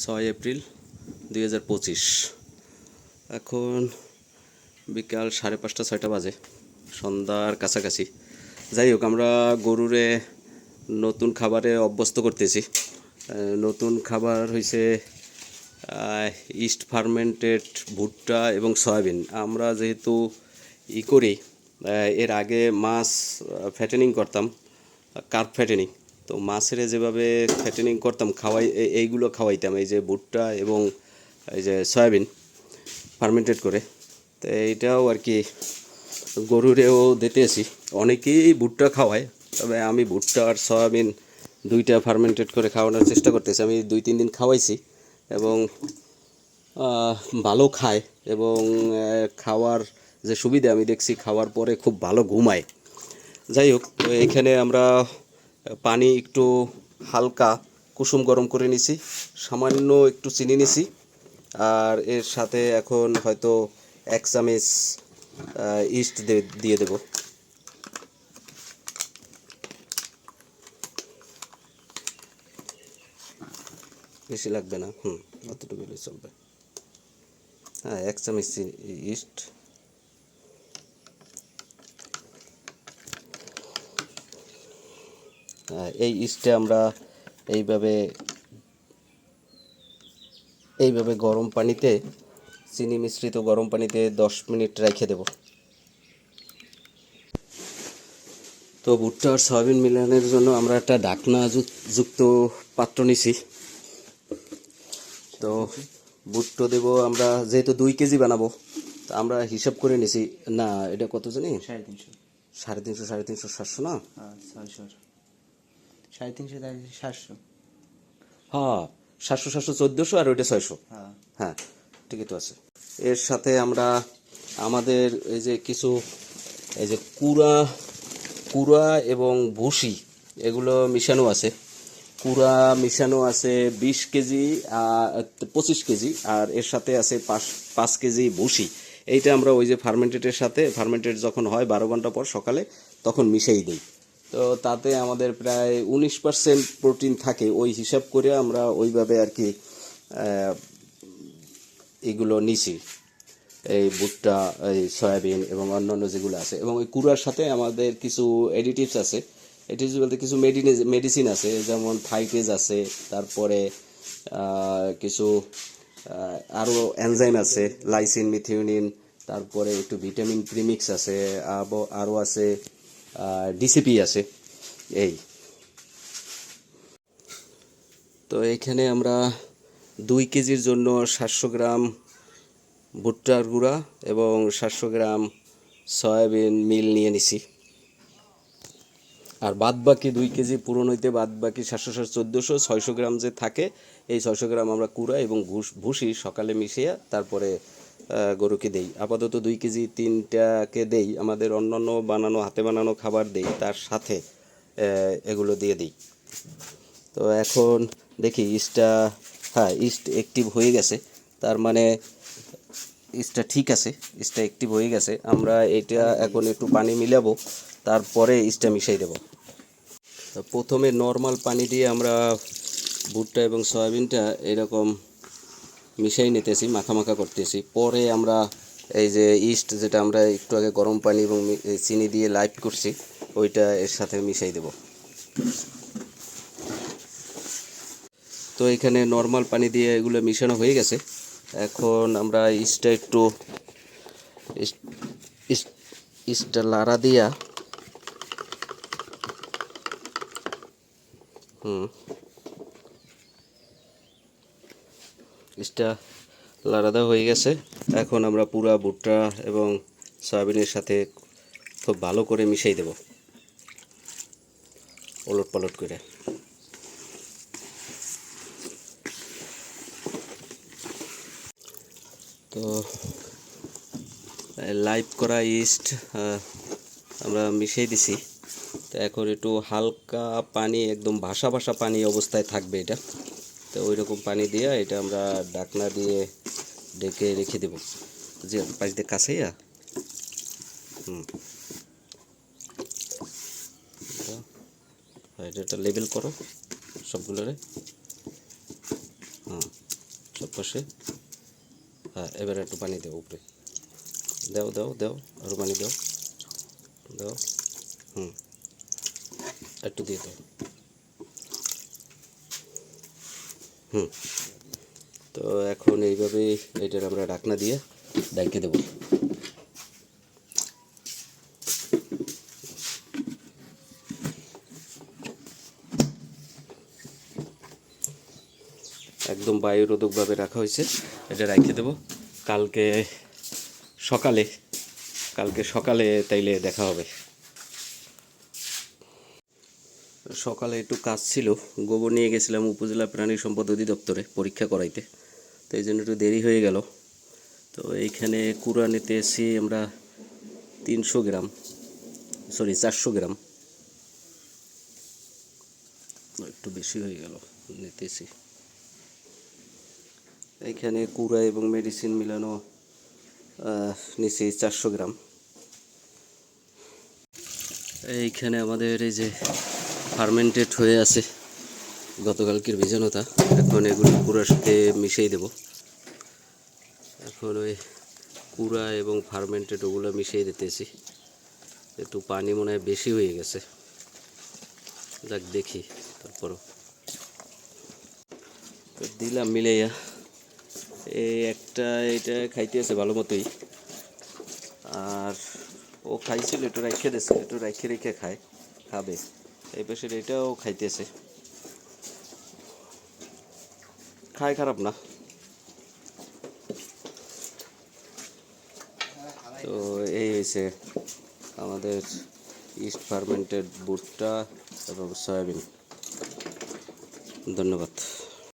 ছয় এপ্রিল দুই হাজার পঁচিশ। এখন বিকাল সাড়ে পাঁচটা, ছয়টা বাজে, সন্ধ্যার কাছাকাছি। যাই হোক, আমরা গরুরে নতুন খাবারে অভ্যস্ত করতেছি। নতুন খাবার হয়েছে ইস্ট ফার্মেন্টেড ভুট্টা এবং সয়াবিন। আমরা যেহেতু ই করি এর আগে মাছ ফ্যাটেনিং করতাম কার্প ফ্যাটেনিং তো মাছের যেভাবে ফ্যাটেনিং করতাম, খাওয়াই এইগুলো খাওয়াইতাম, এই যে ভুট্টা এবং এই যে সয়াবিন ফার্মেন্টেড করে, তো এইটাও আর কি গরুরেও দিতেছি। অনেকেই ভুট্টা খাওয়ায়, তবে আমি ভুট্টা আর সয়াবিন দুইটা ফার্মেন্টেড করে খাওয়ানোর চেষ্টা করতেছি। আমি দুই, তিন দিন খাওয়াইছি এবং ভালো খায় এবং খাওয়ার যে সুবিধা আমি দেখছি, খাওয়ার পরে খুব ভালো ঘুমায়। যাই হোক এখানে আমরা পানি একটু হালকা কুসুম গরম করে নিছি, সামান্য একটু চিনি নিছি, আর এর সাথে এখন হয়তো এক চামচ ইস্ট দিয়ে দেব। বেশি লাগবে না, হুম অতটুকু চলবে। হ্যাঁ এক চামচ ইস্ট। এই ইস্টে আমরা এইভাবে এইভাবে গরম পানিতে চিনি মিশ্রিত গরম পানিতে দশ মিনিট রেখে দেব। তো ভুট্টা আর সয়াবিন মিলানোর জন্য আমরা একটা ঢাকনা যুক্ত পাত্র নিছি। তো ভুট্টো দেব আমরা যেহেতু দুই কেজি বানাবো তা আমরা হিসাব করে নিছি না এটা কত জানি? সাড়ে তিনশো। সাড়ে তিনশো সাড়ে তিনশো সাতশো না? হ্যাঁ সাড়ে তিনশো সাতশো। হ্যাঁ সাতশো সাতশো চোদ্দোশো আর ওইটা ছয়শো। হ্যাঁ। হ্যাঁ ঠিকই তো আছে। এর সাথে আমরা আমাদের এই যে কিছু এই যে কুড়া কুড়া এবং ভুসি এগুলো মিশানো আছে। কুড়া মিশানো আছে বিশ কেজি পঁচিশ কেজি আর এর সাথে আছে পাঁচ পাঁচ কেজি ভুসি। এইটা আমরা ওই যে ফার্মেন্টেডের সাথে ফার্মেন্টেড যখন হয় বারো ঘণ্টা পর সকালে তখন মিশিয়ে দিই। তো তাতে আমাদের প্রায় উনিশ পার্সেন্ট প্রোটিন থাকে। ওই হিসাব করে আমরা ওইভাবে আর কি এগুলো নিছি। এই ভুট্টা, এই সয়াবিন এবং অন্যান্য যেগুলো আছে। এবং ওই কুড়ার সাথে আমাদের কিছু এডিটিভস আছে। এডিটিভস বলতে কিছু মেডিসিন আছে, যেমন থাইটেজ আছে, তারপরে কিছু আরও এনজাইম আছে লাইসিন মিথিওনিন তারপরে একটু ভিটামিন প্রিমিক্স আছে আরও আছে ডিসিপি আছে, এই। তো এখানে আমরা দুই কেজির জন্য সাতশো গ্রাম ভুট্টার গুঁড়া এবং সাতশো গ্রাম সয়াবিন মিল নিয়ে নিছি। আর বাদ বাকি দুই কেজি পূরণ হইতে বাদ বাকি সাতশো সাত চোদ্দোশো, ছয়শো গ্রাম যে থাকে, এই ছয়শো গ্রাম আমরা কুড়া এবং ঘুষ- ভুসি সকালে মিশিয়ে তারপরে গরুকে দেই। আপাতত দুই কেজি তিনটাকে দেই। আমাদের অন্যান্য বানানো, হাতে বানানো খাবার দেই। তার সাথে এগুলো দিয়ে দিই। তো এখন দেখি, ইস্টটা হ্যাঁ ইস্ট অ্যাক্টিভ হয়ে গেছে। তার মানে ইস্টটা ঠিক আছে। ইস্টটা অ্যাক্টিভ হয়ে গেছে। আমরা এটা এখন একটু পানি মিলাবো। তারপরে ইস্টটা মিশাই দেব। প্রথমে নর্মাল পানি দিয়ে আমরা ভুট্টা এবং সয়াবিনটা এরকম মিশাই নিতেছি মাখা মাখা করতেছি। পরে আমরা এই যে ইস্ট যেটা আমরা একটু আগে গরম পানি এবং চিনি দিয়ে লাইট করছি, ওইটা এর সাথে মিশাই দেব। তো এখানে নর্মাল পানি দিয়ে এগুলো মিশানো হয়ে গেছে। এখন আমরা ইস্টটা একটু ইস্ট- ইস্ট- ইস্টটা লাড়া দিয়া, হুম ইস্টটা লাড়া হয়ে গেছে। এখন আমরা পুরা ভুট্টা এবং সয়াবিনের সাথে খুব ভালো করে মিশাই দেব। ওলট পালট করে। তো লাইভ করা ইস্ট আমরা মিশিয়ে দিছি। তো এখন একটু হালকা পানি, একদম ভাসা ভাসা পানি অবস্থায় থাকবে এটা। তো ওই রকম পানি দিয়ে এটা আমরা ডাকনা দিয়ে ডেকে রেখে দেব। যে কাছেই আ হুম। এটা এটা লেবেল করো সবগুলোরে। হ্যাঁ সব পাশে। হ্যাঁ এবার একটু পানি দাও উপরে। দাও দাও দাও আরও পানি দাও। দাও। হুম, একটু দিয়ে দাও। হুম। তো এখন এইভাবেই এটার আমরা ঢাকনা দিয়ে ডাইকে দেবো। একদম বায়ুরোধকভাবে রাখা হয়েছে, এটা রেখে দেবো। কালকে সকালে কালকে সকালে তাইলে দেখা হবে। সকালে একটু কাজ ছিল, গোবর নিয়ে গেছিলাম উপজেলা প্রাণী সম্পদ অধিদপ্তরে পরীক্ষা করাইতে। তো এই জন্য একটু দেরি হয়ে গেল। তো এইখানে কুড়া নিতে এসে আমরা তিনশো গ্রাম সরি চারশো গ্রাম, একটু বেশি হয়ে গেল নিতেছি এইখানে কুড়া এবং মেডিসিন মিলানো নিচে চারশো গ্রাম। এইখানে আমাদের এই যে ফার্মেন্টেড হয়ে আছে গতকালকের বীজাণুতা এখন এগুলো কুড়ার সাথে মিশিয়ে দেব। এখন ওই কুড়া এবং ফার্মেন্টেড ওগুলো মিশিয়ে দিতেছি। একটু পানি মনে হয় বেশি হয়ে গেছে। যাক, দেখি তারপরও। দিলাম মিলাইয়া। এই একটা এটা খাইতেছে ভালো মতোই। আর ও খাইছিল, একটু রাখে দিছে, একটু রাখে রেখে খায়, খাবে। এই পাশের এটাও খাইতেছে। খায় খারাপ না। তো এই হয়েছে আমাদের ইস্ট ফার্মেন্টেড ভুট্টা এবং সয়াবিন ধন্যবাদ।